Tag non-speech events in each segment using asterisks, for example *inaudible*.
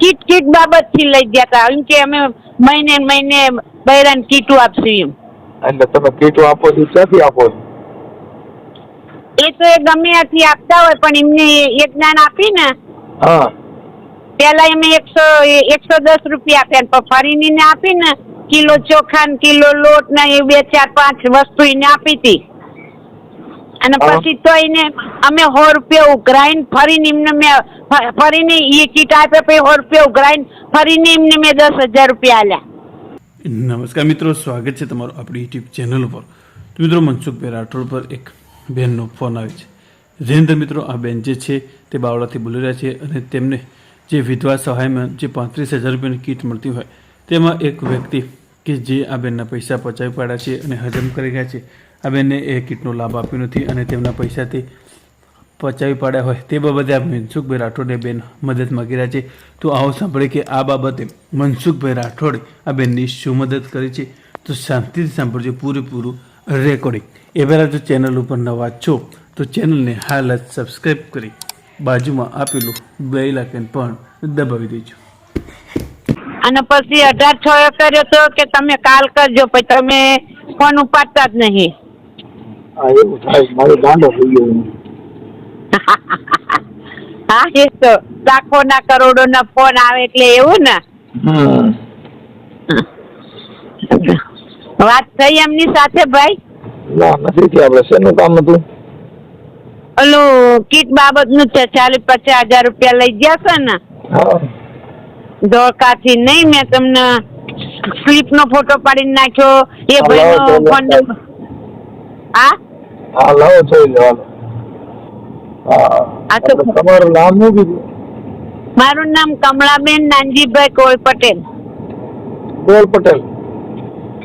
Kit kit બાબતથી લઈ ગયા હતા એમ કે અમે મહિને મહિને બૈરાને કીટું આપશું એમ. એટલે તમે કીટો આપો છો ક્યાંથી આપો છો? એ તો એ ગમે ત્યાંથી આપતા હોય પણ એમને એક જ્ઞાન આપી ને હા. પેલા અમે એકસો એકસો દસ રૂપિયા આપ્યા પણ ફરીને આપી ને કિલો ચોખા ને કિલો લોટ ને એ બે ચાર પાંચ વસ્તુ એને આપી હતી. અને પછી તો એને અમે સો રૂપિયા ઉઘરાઈને ફરીને એમને મેં ફરીને એ કીટ આપ્યા પછી સો રૂપિયા ઉઘરાઈને ફરીને એમને મેં દસ હજાર રૂપિયા આલ્યા. નમસ્કાર મિત્રો સ્વાગત છે તમારું આપણી યુટ્યુબ ચેનલ ઉપર. તો મિત્રો મનસુખભાઈ રાઠોડ પર એક બેનનો ફોન આવે છે. જેની મિત્રો આ બેન જે છે તે બાવળાથી બોલી રહ્યા છે અને તેમને જે વિધવા સહાયમાં જે પાંત્રીસ હજાર રૂપિયાની કીટ મળતી હોય તેમાં એક વ્યક્તિ કે જે આ બેનના પૈસા પચાવી પાડ્યા છે અને હજમ કરી ગયા છે આ એ કીટનો લાભ આપ્યો નથી અને તેમના પૈસાથી પચાવી પાડ્યા હોય તે બાબતે આ મનસુખભાઈ રાઠોડે બેન મદદ માગી રહ્યા છે. તો આવો સાંભળે કે આ બાબતે મનસુખભાઈ રાઠોડે આ બેનની શું મદદ કરી છે. તો શાંતિથી સાંભળજો પૂરેપૂરું રેકોર્ડિંગ. એ પહેલાં જો ચેનલ ઉપર નવા છો, તો ચેનલને હાલ જ સબસ્ક્રાઈબ કરી બાજુમાં આપેલું બેલ આઇકન પણ દબાવી દેજો. અને પછી અઢાર છ કર્યો તો કે તમે કાલ કરજો પછી તમે ફોન ઉપાડતા જ નહીં. હા એવું થાય. મારો ગાંડો થઈ ગયો *laughs* હા એ તો લાખોના કરોડોના ફોન આવે એટલે એવું ને. *laughs* વાત થઈ એમની સાથે ભાઈ? ના નથી થયા. આપણે શેનું કામ હતું? ઓલું કીટ બાબતનું છે ચાલીસ પચાસ હજાર રૂપિયા લઈ ગયા છે ને. ધોળકાથી નહીં મેં તમને સ્લીપ નો ફોટો પાડીને નાખ્યો. એ ભાઈ નો ફોન નંબર હા? હા લાવો જોઈ લો હાલો. આ તો- તમારું નામ શું કીધું? મારું નામ કમળાબેન નાનજીભાઈ કોળી પટેલ. ગોલ પટેલ?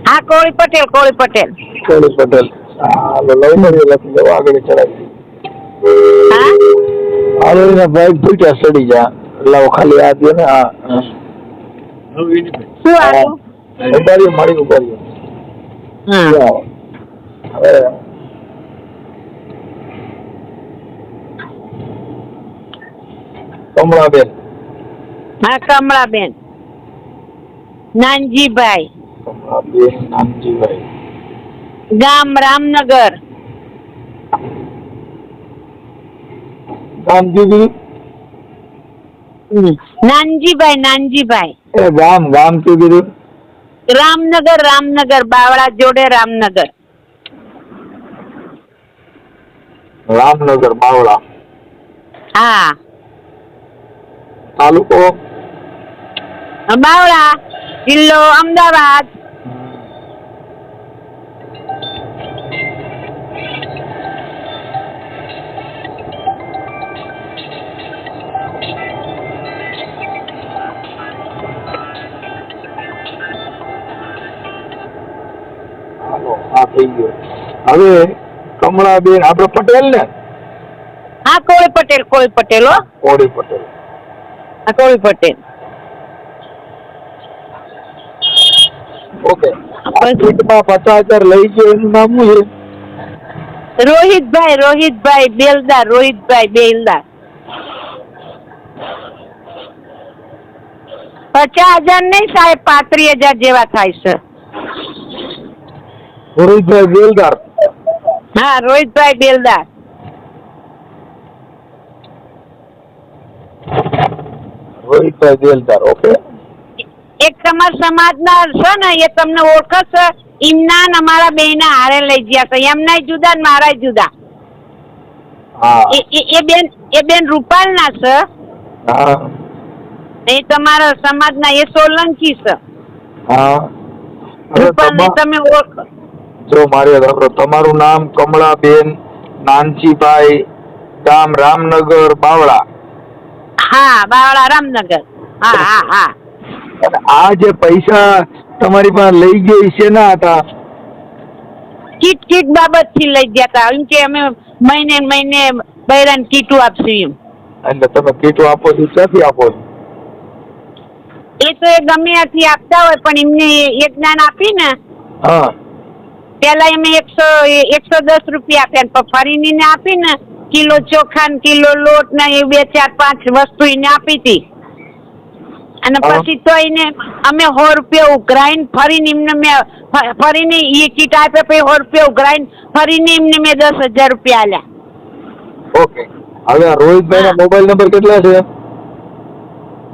હા કોળી પટેલ કોળી પટેલ. કોળી પટેલ. હાલો લઈ મળીએ લખી દો આગળ ચડાવી હાલો એના ભાઈ ફૂટ્યા સડી જા લાવો ખાલી આ દે ને હા હા. શું મારી ઉભારીએ હા. જાઓ. હવે કમળાબેન. હા કમળાબેન. નાનજીભાઈ. કમળાબેન નામજીભાઈ ગામ રામનગર. નાનજીભાઈ નાનજીભાઈ. એ ગામ ગામ કીધું? રામનગર રામનગર બાવળા જોડે રામનગર. રામનગર બાવળા હા તાલુકો બાવળા જિલ્લો અમદાવાદ હાલો હા થઈ ગયો હવે કમળાબેન આપડે પટેલ ને? હા કોળી પટેલ કોળી પટેલ હો. કોળી પટેલ. હા કોળી પટેલ. ઓકે. કીટમાં પચાસ હજાર લઈ ગયો એનું નામ શું છે? રોહિતભાઈ રોહિતભાઈ બેલદાર રોહિતભાઈ બેલદાર. પચાસ હજાર નહીં સાહેબ પાંત્રીસ હજાર જેવા થાય છે. રોહિતભાઈ બેલદાર. હા રોહિતભાઈ બેલદાર. રોહિતભાઈ બેલદાર ઓકે. એક તમારા સમાજના છે ને એ તમને ઓળખશે. એમના ને અમારા બેયના હારે લઈ ગયા છે એમના જુદા ને મારા જુદા. એ એ- એ બેન એ બેન રૂપાલના છે. એ તમારા સમાજના એ સોલંકી છે. રૂપાલ ને તમે ઓળખો જો મારી વાત તમારું નામ કમળાબેન નાનજીભાઈ ગામ રામનગર બાવળા. હા બાવળા રામનગર. હા હા હા. આ જે પૈસા તમારી પાસે લઈ ગઈ શેના હતા કીટ કીટ બાબતથી લઈ ગયા હતા એમ કે અમે મહિને મહિને બૈરાન કીટું આપશું એમ. એટલે તમે કીટું આપો છો ક્યાંથી આપો છો? એ તો એ ગમે ત્યાંથી આપતા હોય પણ એમને એક જ્ઞાન આપી ને હા. પેલા અમે એકસો એકસો દસ રૂપિયા આપ્યા પણ ફરીને આપી ને કિલો ચોખા ને કિલો લોટ ને એ બે ચાર પાંચ વસ્તુ એને આપી હતી અને પછી તો એને અમે સો રૂપિયા ઉઘરાઈને ફરીને એમને મેં ફરીને એ કીટ આપે પછી સો રૂપિયા ઉઘરાઈને ફરીને એમને મેં દસ હજાર રૂપિયા આલ્યા. ઓકે. હવે રોહિતભાઈ ના મોબાઈલ નંબર કેટલા છે?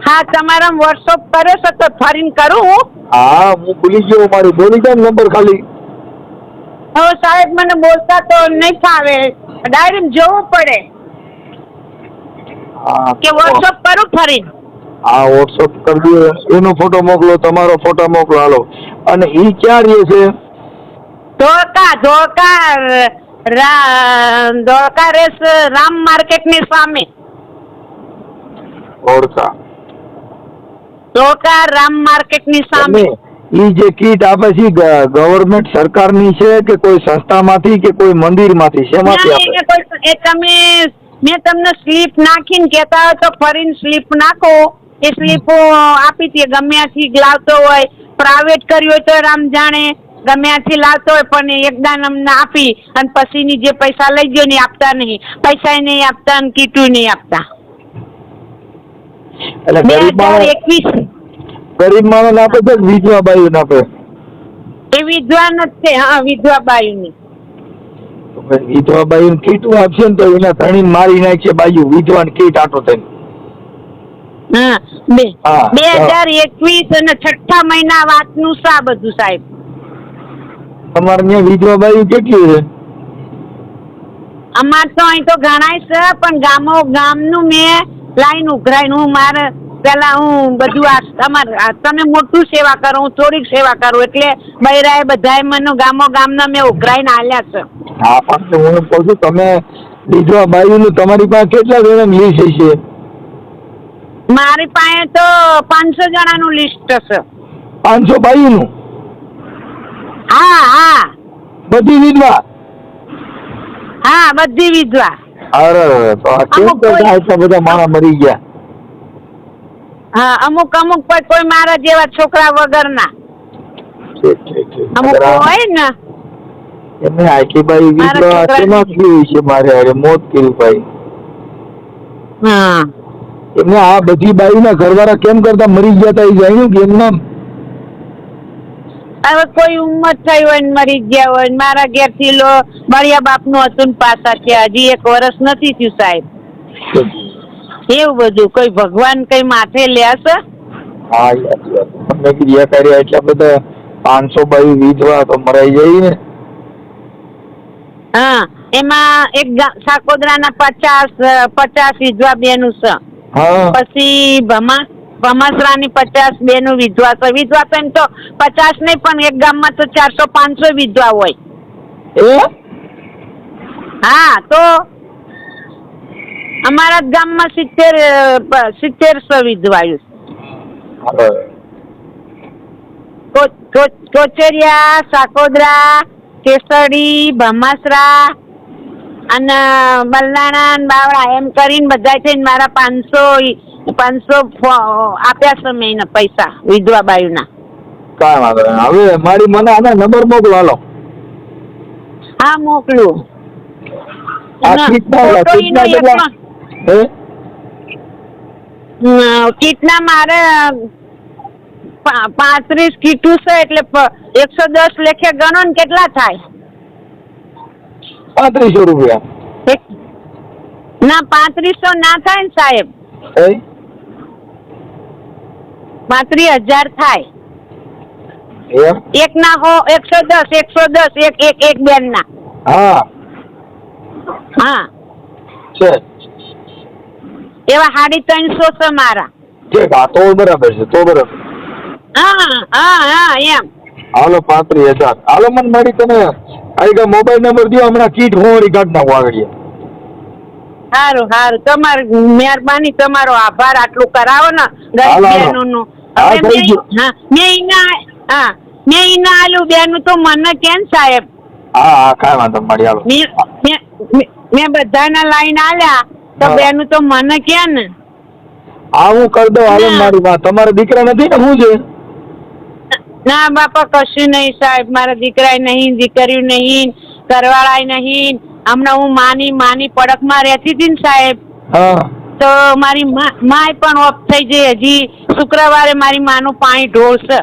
હા તમારા વોટ્સઅપ કર્યો છે તો ફરીને કરું હું. હા હું ભૂલી ગયો મારી. બોલી જાય નંબર ખાલી. હવે સાહેબ મને બોલતા તો નહીં ફાવે. ડાયરેક્ટ જવું પડે. કે વોટ્સઅપ કરું ફરી હા વોટ્સઅપ કરી દો એનો ફોટો મોકલો તમારો ફોટો મોકલો. હાલો. અને એ ક્યાં રહે છે? ધોળકા ધોળકા ધોળકા રેસ રામ માર્કેટની સામે. ઓળખા ધોળકા રામ માર્કેટની સામે. ઈ જે કીટ આપે છે ગવર્મેન્ટ સરકારની છે કે કોઈ સંસ્થામાંથી કે કોઈ મંદિરમાંથી? શેમાંથી આપે? એ તમે મેં તમને સ્લીપ નાખીને કહેતા હોય તો ફરીને સ્લીપ નાખો. એ સ્લીપો આપી હતી ગમે ત્યાંથી લાવતો હોય. પ્રાઇવેટ કર્યું હોય તો રામ જાણે ગમે ત્યાંથી લાવતો હોય પણ એકદાન અમને આપી અને પછીની જે પૈસા લઈ ગયો ને આપતા નહીં. પૈસા નહીં આપતા અને કીટું નહીં આપતા. એટલે બે હજાર એકવીસ ગરીબ માણસ આપે છે વિધવા બાઈ આપે? એ વિધવા જ છે હા વિધવા બાયુની. વિધવા બાઈ કીટું આપશે ને તો એના ધણી મારી નાખશે બાજુ વિધવાન કીટ આટો થઈને. હા બે. બે હજાર એકવીસ અને છઠ્ઠા મહિના વાતનું સા બધું સાહેબ. તમારે ત્યાં વિધવા બાયુ કેટલી છે? અમાર તો અહીં તો ગણાય છે પણ ગામો ગામનું મેં લાઈન ઉઘરાઈને હું મારે પેલા હું બધું આ તમારે તમે મોટું સેવા કરો હું થોડીક સેવા કરું એટલે બૈરાએ બધાએ મને ગામો ગામના મેં ઉઘરાઈને આલ્યા છે. હા પણ હું કહું છું તમે વિધવા બાયુનું તમારી પાસે કેટલા જણા લીસ છે મારી પાસે તો પાંચસો જણાનું લિસ્ટ છે પાંચસો બાયુનું? હા હા. બધી વિધવા? હા બધી વિધવા. અરે તો આ કેમ બધા માણસ મરી ગયા? હા અમુક અમુક પણ કોઈ મારા જેવા છોકરા વગરના. ઠીક ઠીક અમુક હોય ને. એમને વિધવા છોકરાને- છે. મારે અરે મોત કર્યું ભાઈ. હા. એમને આ બધી બાઈના ઘરવાળા કેમ કરતા મરી ગયા તા એ જાણ્યું કે એમના હવે કોઈ ઉંમર થઈ હોય ને મરી ગયા હોય ને મારા ઘેરથી લો બળિયા બાપનું હતું ને પાછા છે હજી એક વર્ષ નથી થયું સાહેબ. એવું બધું? કોઈ ભગવાન કઈ માથે લેશે હા તમને ક્રિયા કર્યા એટલા બધા પાંચસો બાઈ વિધવા તો મરાઈ જાય ને. હા એમાં એક સાકોદરાના પચાસ પચાસ વિધવા બેનું છે. પછી ભમા ભમાસરાની પચાસ બેનું વિધવા છે. વિધવા તો એમ તો પચાસ નહીં પણ એક ગામમાં તો ચારસો પાંચસો વિધવા હોય. હા તો અમારા ગામમાં સિત્તેર અ, સિત્તેરસો વિધવાયું કો- કોચરિયા સાકોદરા કેસડી ભમાસરા અને બલનાણા બાવળા એમ કરીને બધા થઈને મારા પાંચસો પાંચસો આપ્યા છે મેં એને પૈસા વિધવા બાયુના. કાંઈ વાંધો નહીં. હવે મારી મને આના નંબર મોકલો હાલો. હા મોકલું. આ કેટલા કીટના મારે પાંત્રીસ કીટું છે એટલે એકસો દસ લેખે ગણો ને કેટલા થાય? પાંત્રીસો રૂપિયા. ના પાંત્રીસો ના થાય ને સાહેબ. પાંત્રીસ હજાર થાય. એક ના હો એકસો દસ એકસો દસ એક એક એક બેન ના હા. હા એવા સાડી ત્રણસો છે મારા. ઠીક તો બરાબર છે તો બરાબર. હા હા હા એમ. હાલો પાંત્રીસ હજાર. હાલો મને મારી તમે આવી મોબાઈલ નંબર દો હમણાં કીટ હોવાળી કાઢ નાખો આગળ સારું સારું તમારી મહેરબાની તમારો આભાર આટલું કરાવો ને ગરીબ. બહેનોનું. મેં ગયું. હા મેં ઈના આલું બેનું તો મને કેમ સાહેબ? હા હા કાંઈ વાંધો મળી મેં બધાના લાઈન આલ્યા. તો બેનું તો મને કે ને? હા હું કરી દઉં હાલો મારી વાત. તમારા દીકરા નથી ને હું છે? ના બાપા કશું નહીં સાહેબ. મારા દીકરા નહીં દીકરીઓ નહીં ઘરવાળાય નહીં. હમણાં હું માની માની પડકમાં રહેતી હતી ને સાહેબ. તો મારી માય પણ ઓફ થઈ ગઈ હજી. શુક્રવારે મારી માનું પાણી ઢોળશે.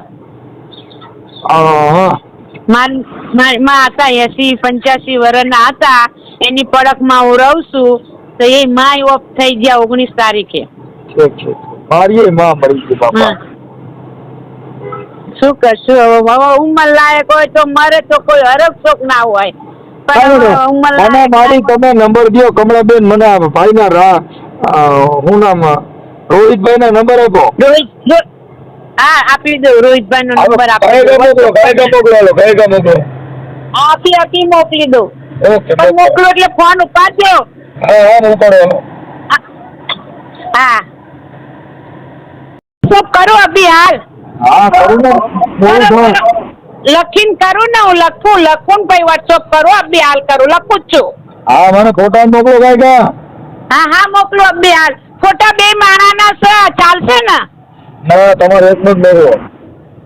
મારી મા હતા એસી પંચ્યાસી વર્ષના હતા. એની પડખમાં હું રહું છું. તો એ માય ઓફ થઈ ગયા ઓગણીસ તારીખે. ઠીક છે મારી માં મળી ગઈ બાપા. શું કરશું હવે? હવે ઉંમર લાયક હોય તો મરે તો કોઈ હરક શોક ના હોય. મને મારી તમે નંબર દો કમળાબેન મને ભાઈ ના રા હું નામ રોહિતભાઈ ના નંબર આપો. રોહિત હા આપી દો રોહિતભાઈ નો નંબર આપી કઈ ગામ મોકલો કઈ ગામ મોકલો હાલો, કઈ ગામ મોકલો. આપી આપી મોકલી દો ઓકે. મોકલો એટલે ફોન ઉપાડજો. હા હા શું કરું અભી હાલ? હા કરું ને. લખીને કરું ને હું લખું લખું પછી વોટ્સઅપ કરું અભી હાલ કરું લખું જ છું. હા મને ફોટા મોકલો કઈ કા. હા હા મોકલો અભી હાલ. ફોટા બે માણાના છે ચાલશે ને? ના તમારે એક મિનિટ મોકલો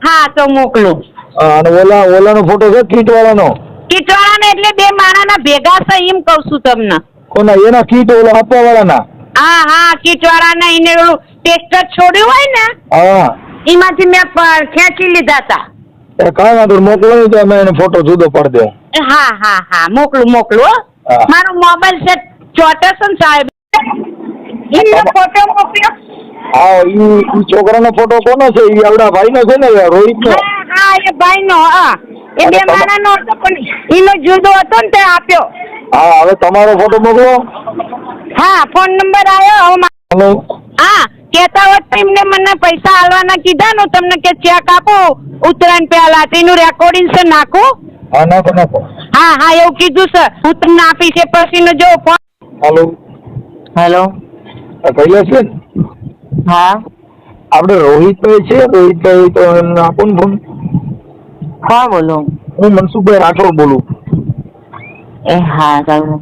હા તો મોકલું. અને ઓલા ઓલાનો ફોટો છે કીટ વાળાનો કીટવાળાને એટલે બે માણાના ભેગા છે એમ કહું છું તમને. કોના એના કીટ ઓલો આપવા વાળાના હા હા કીટવાળાને એને ઓલું ટેસ્ટર છોડ્યું હોય ને હા. એમાંથી મેં ખેંચી લીધા હતા એ કાંઈ વાંધો મોકલો તો અમે એને ફોટો જુદો પાડી દઉં હા હા હા મોકલું મોકલું મારો મોબાઈલ છે ચોટસન સાહેબ. એનો ફોટો મોકલ્યો. હા ઈ છોકરાનો ફોટો કોનો છે? ઈ આવડા ભાઈનો છે ને રોહિતનો? હા હા એ ભાઈ નો હા. એ બે માણાનો હતો પણ એનો જુદો હતો ને તે આપ્યો. હા હવે તમારો ફોટો મોકલો. હા ફોન નંબર આવ્યો હવે હા કહેતા હોત તો એમને મને પૈસા આલવાના કીધા નું તમને કે ચેક આપો. ઉત્તરાયણ પહેલા તેનું રેકોર્ડિંગ છે નાખો. હા નાખો નાખો. હા હા એવું કીધું સર હું તમને આપીશ એ પછીનો જો ફોન હેલો. હેલો. કૈલાસ છે? હા. આપણે રોહિતભાઈ છે રોહિતભાઈ તો એમને આપો ને ફોન હા બોલો? હું મનસુખભાઈ રાઠોડ બોલું. એ હા ચાલો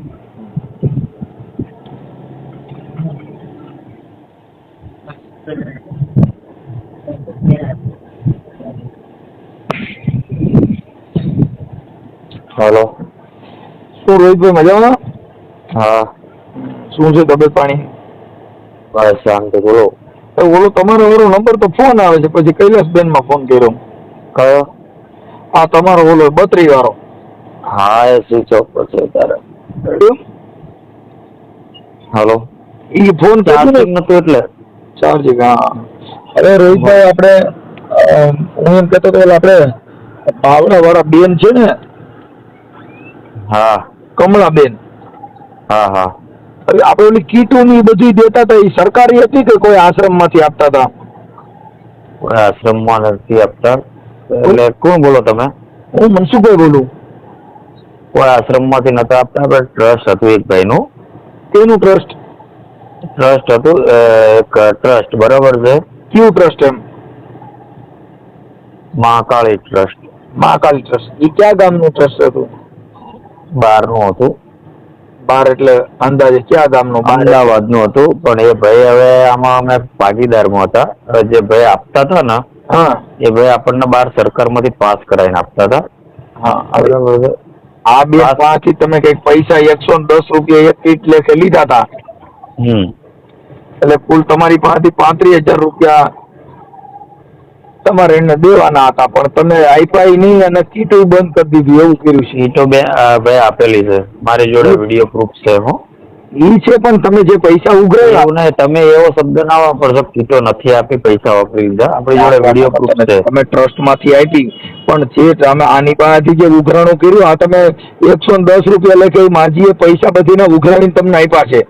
હાલો શું રોહિતભાઈ મજામાં? હા. શું છે તબિયત પાણી? બસ શાંતિ બોલો. એ ઓલો તમારો ઓલો નંબર તો ફોન આવે છે પછી કૈલાસબેનમાં ફોન કર્યો. કયો? આ તમારો ઓલો બત્રી વાળો હા એ સ્વિચ ઓફ પર છે તારે હલો ઈ ફોન કર્યો ચાર્જિંગ ને નતું એટલે ચાર્જિંગ હા અરે રોહિતભાઈ આપણે અ, હું એમ કહેતો હતો ઓલા આપણે બાવડા વાળા બેન છે ને હા કમળાબેન હા હા હવે આપણે ઓલી કીટો ની બધી દેતા હતા એ સરકારી હતી કે કોઈ આશ્રમમાંથી આપતા હતા કોઈ આશ્રમમાં નથી આપતા એટલે કોણ બોલો તમે હું મનસુખભાઈ બોલું કોઈ આશ્રમમાંથી નતા આપતા પણ ટ્રસ્ટ હતું એક ભાઈનું. કેનું ટ્રસ્ટ ટ્રસ્ટ હતું એક ટ્રસ્ટ બરાબર છે? કયું ટ્રસ્ટ એમ? મહાકાળી ટ્રસ્ટ મહાકાળી ટ્રસ્ટ એ ક્યાં ગામનું ટ્રસ્ટ હતું? બહારનું હતું. બાર એટલે અંદાજે ક્યાં ગામનું? અમદાવાદ અમદાવાદનું હતું પણ એ ભાઈ હવે આમાં અમે ભાગીદારમાં હતા. જે ભાઈ આપતા હતા ને હા. એ ભાઈ આપણને બહાર સરકારમાંથી પાસ કરાવીને આપતા હતા. હા બરાબર આ બે પાસેથી તમે કંઈક પૈસા એકસો દસ રૂપિયા એક કીટ લેખે લીધા હતા હમ. એટલે કુલ તમારી પાસેથી પાંત્રીસ હજાર રૂપિયા તમારે એને દેવાના હતા. પણ તમે આપ્યા નહીં અને કીટ બંધ કરી દીધી. એવું કર્યું છે. કીટો બે ભાઈ આપેલી છે. મારી જોડે વીડિયો પ્રૂફ છે હો. ઈ છે પણ તમે જે પૈસા ઉઘરાવ્યા નહીં તમે એવો શબ્દ ના વાપરશો કીટો નથી આપી પૈસા વાપરી લીધા આપણી જોડે વીડિયો પ્રૂફ છે. તમે ટ્રસ્ટમાંથી આપી. પણ જે તમે આની પાસેથી જે ઉઘરાણું કર્યું આ તમે એકસો ને દસ રૂપિયા લેખે માજીએ પૈસા બધીને ઉઘરાણીને તમને આપ્યા છે.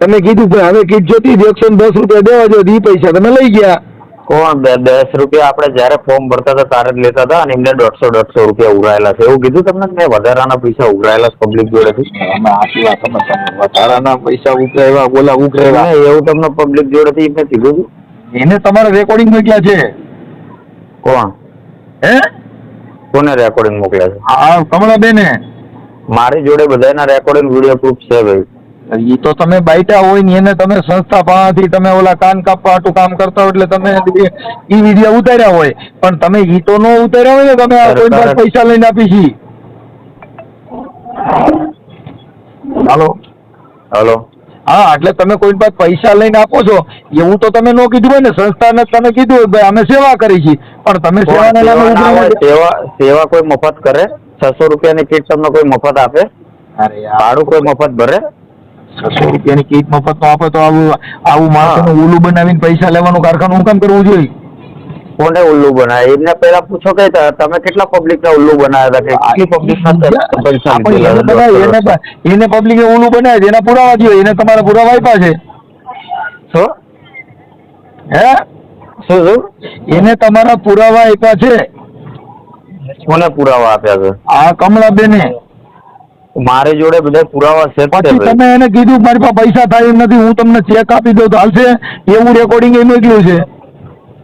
તમે કીધું કે હવે કીટ જોતી એકસો ને દસ રૂપિયા દેવા જો એ પૈસા તમે લઈ ગયા. કોણ? દસ રૂપિયા આપણે જયારે ફોર્મ ભરતા હતા તારે જ લેતા હતા અને એમને દોઢસો દોઢસો રૂપિયા ઉઘરાયેલા છે. એવું કીધું તમને મેં વધારાના પૈસા ઉઘરાયેલા પબ્લિક જોડેથી? આટલી વાત વધારાના પૈસા ઉઘરાવ્યા બોલા ઉઘરાવ્યા એવું તમને પબ્લિક જોડેથી મેં કીધું હતું? એને તમારે રેકોર્ડિંગ મોકલ્યા છે. કોણ? હે? કોને રેકોર્ડિંગ મોકલ્યા છે? હા કમળાબેને. મારી જોડે બધાના રેકોર્ડિંગ વીડિયો પ્રૂફ છે ભાઈ. ઈ તો તમે બાઈટા હોય ને એને તમે સંસ્થા પાસેથી તમે ઓલા કાન કાપવા આટું કામ કરતા હોય એટલે તમે એ વીડિયો ઉતાર્યા હોય. પણ તમે ઈ તો ન ઉતાર્યા હોય ને તમે કોઈ પાસે પૈસા લઈને આપી છી. હાલો? હાલો? હા એટલે તમે કોઈ પાસે પૈસા લઈને આપો છો. એવું તો તમે નો કીધું હોય ને સંસ્થાને તમે કીધું હોય ભાઈ અમે સેવા કરી છીએ પણ તમે કોઈ સેવા સેવા કોઈ મફત કરે? છસો રૂપિયાની કીટ તમને કોઈ મફત આપે? ભાડું કોઈ મફત ભરે? છસો રૂપિયાની કીટ મફત નો આપે તો આવું આવું માણસોનું ઉલ્લુ બનાવીને પૈસા લેવાનું કારખાનું હું કામ કરવું જોઈએ? કોને ઉલ્લુ બનાવે? એમને પહેલા પૂછો કે તમે કેટલા પબ્લિક ને ઉલ્લુ બનાવ્યા હતા કેટલી પબ્લિક ના પૈસા એને લીધેલા બધા- એને હતા? પ- એને પબ્લિકે ઉલું બનાવે છે એના પુરાવા જોઈએ એને તમારા પુરાવા આપ્યા છે. શું? હે? શું શું? એને તમારા પુરાવા આપ્યા છે. કોને પુરાવા આપ્યા છે? આ કમળાબેને મારી જોડે બધા પુરાવા છે પછી તમે એને કીધું મારી પાસે પૈસા થાય એમ નથી હું તમને ચેક આપી દઉં તો હાલશે. એવું રેકોર્ડિંગ એ મોકલ્યું છે.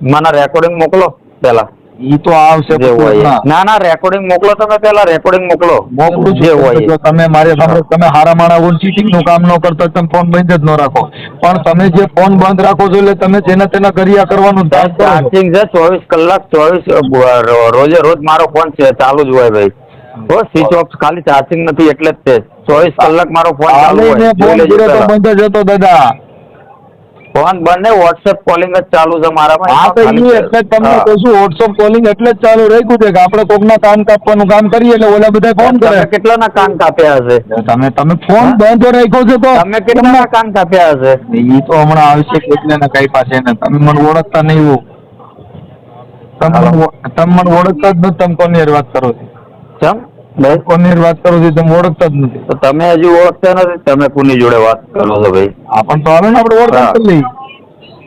મને રેકોર્ડિંગ મોકલો પેલા. ઈ તો આવશે. ના. ના રેકોર્ડિંગ મોકલો તમે પેલા રેકોર્ડિંગ મોકલો. મોકલું જે હોય. તમે મારે સામે તમે હારા માણા ચીટિંગનું કામ ન કરતા તમે ફોન બંધ જ ન રાખો. પણ તમે જે ફોન બંધ રાખો છો એટલે તમે જેના તેના કર્યા કરવાનું. ચાર્જિંગ છે. ચોવીસ કલાક ચોવીસ રોજે રોજ મારો ફોન છે ચાલુ જ હોય ભાઈ. હો સ્વિચ ઓફ ખાલી ચાર્જિંગ નથી એટલે જ તે. ચોવીસ કલાક મારો ફોન ચાલુ હોય ફોન બંધ જ હતો દાદા. ફોન બંને વોટ્સએપ કોલિંગ જ ચાલુ છે મારામાં હા તો એ એટલે તમને કહું છું વોટ્સઅપ કોલિંગ એટલે જ ચાલુ રાખ્યું છે કે આપણે કોકના કાન કાપવાનું કામ કરીએ એટલે ઓલા બધા ફોન કરે. કેટલાના કાન કાપ્યા હશે? તમે તમે ફોન? બંધ રાખ્યો છે તો તમે કેટલાના કાન કાપ્યા હશે? ઈ તો હમણાં આવશે એટલે ના કઈ પાસે ને તમે મને ઓળખતા નહીં હો. તમે મને તમે મને ઓળખતા જ નથી તમે કોની વાત કરો છો? ભાઈ કોની વાત કરો છો તમે ઓળખતા જ નથી. તો તમે હજુ ઓળખતા નથી તમે કોની જોડે વાત કરો છો ભાઈ? પણ તો આવે ને આપણે ઓળખાણ કરી લઈએ.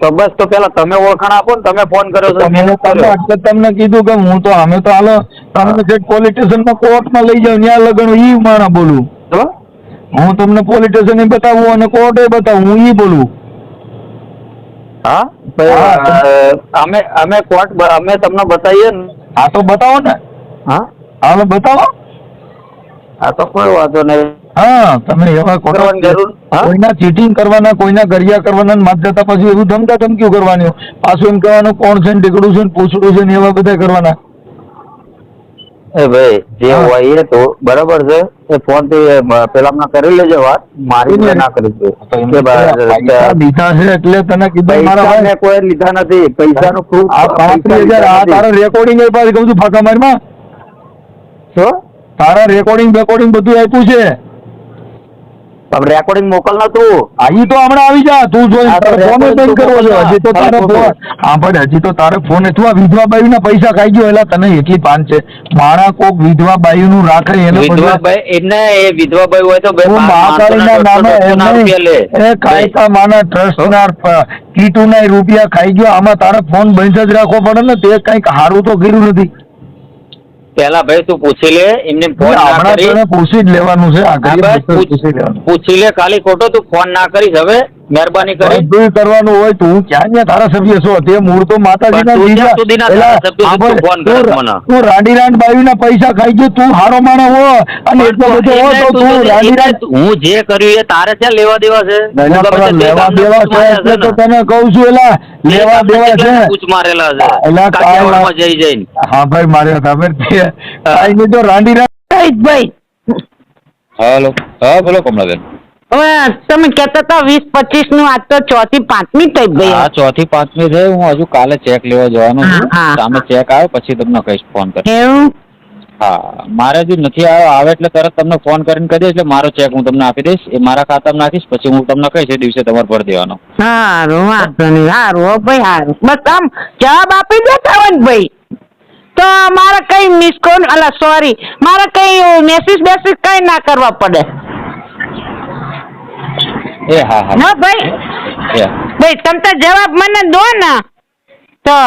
તો બસ તો પેલા તમે ઓળખાણ આપો ને તમે ફોન કર્યો છો મેં એટલે તમને કીધું કે હું તો અમે તો હાલો તમને જે પોલીસ કોર્ટમાં લઈ જાવ ત્યાં લગન ઈ મારા બોલું? હું તમને પોલીસ સ્ટેશન બતાવું અને કોર્ટે બતાવું હું ઈ બોલું. હા? હા. અમે અમે કોર્ટ અમે તમને બતાવીએ ને. આ તો બતાવો ને. હા? હાલો બતાવો. આ તો કોઈ વાંધો નહીં. હા તમે એવા? કોઈના ચીટિંગ કરવાના કોઈના ગરિયા કરવાના માત જતા પછી એવું ધમકા ધમકીઓ કરવાની પાછું એમ કહેવાનું કોણ છે ને ટીકડું છે ને પૂછડું છે ને એવા બધા કરવાના. એ ભાઈ જે હોય એ તો બરાબર છે. એ ફોનથી પેલા કરી લેજો વાત. મારી ના કરી કે લીધા છે એટલે તને કીધું મારા ભાઈ. મેં કોઈ લીધા નથી. પૈસા નું હજાર આ તારો રેકોર્ડિંગ એ પાછી કહું છું ફાંકા મારમાં શું? તારા રેકોર્ડિંગ બેકોર્ડિંગ બધું આપ્યું છે. પણ રેકોર્ડિંગ મોકલ ને તું અહીં તો હમણાં આવી જા. તું તો તારે ફોન બંધ કરવો છે. હજી તો તારે હા પણ હજી તો તારે ફોન હતું આ વિધવા બાયુ ના પૈસા ખાઈ ગયો. એલા તને એટલી પાન છે. મારા કોક વિધવા બાયુ નું રાખે એને વિધવા એને એ વિધવાભાઈ હોય તો બે તું નામે એમને એ કાયકા માના ટ્રસ્ટના કીટુના રૂપિયા ખાઈ ગયો. આમાં તારે ફોન બંધ જ રાખવો પડે ને તે કંઈક સારું તો કર્યું નથી. પેલા ભાઈ તું પૂછી લે એમને ફોન ના કરી. પૂછી જ લેવાનું છે પૂછી લે ખાલી ખોટો તું ફોન ના કરીશ હવે. મહેરબાની કરી. બધું કરવાનું હોય તું ક્યાં ક્યાં ધારાસભ્ય છો? તે મૂળ તો માતાજીના. જ્યાં સુધીના ધારાસભ્ય ફોન કરે મને. તું રાડીરાંડ બાયુના પૈસા ખાઈ ગયો તું હારો માણો હો. અને એટલો બધો હો તો તું જો- હું જે કર્યું એ તારે ક્યાં લેવા દેવા છે? હું લેવા દેવા છે એટલે તો તને કહું છું એલા લેવા દેવા છે. પૂછ મારેલા છે. એલા, કાયમાં જઈ જઈને હા ભાઈ મારે તમે કાઈ કાંઈ નહીં તો રાડીરાંડ ભાઈ હેલો. હા બોલો કમલાબેન. હવે તમે કહેતા હતા વીસ પચીસનું આજ તો ચોથી પાંચમી થઈ ગઈ હા ચોથી પાંચમી છે હું હજુ કાલે ચેક લેવા જવાનો છું. સામે ચેક આવ્યો પછી તમને કહીશ ફોન કરી. એવું? હા મારે હજુ નથી આવ્યો. આવે એટલે તરત તમને ફોન કરીને કહી દઈશ. એટલે મારો ચેક હું તમને આપી દઈશ. એ મારા ખાતામાં નાખીશ. પછી હું તમને કહીશ એ દિવસે તમારે ભરી દેવાનો. સારું વાંધો નહીં. સારું ભાઈ સારું બસ આમ જવાબ આપી દે હોય ને ભાઈ તો મારે કઈ મિસ કોલ અલા સોરી મારે કઈ મેસેજ બેસેજ કઈ ના કરવા પડે. એ હા હા. ના ભાઈ. ભાઈ તમે તો જવાબ મને દો ને. તો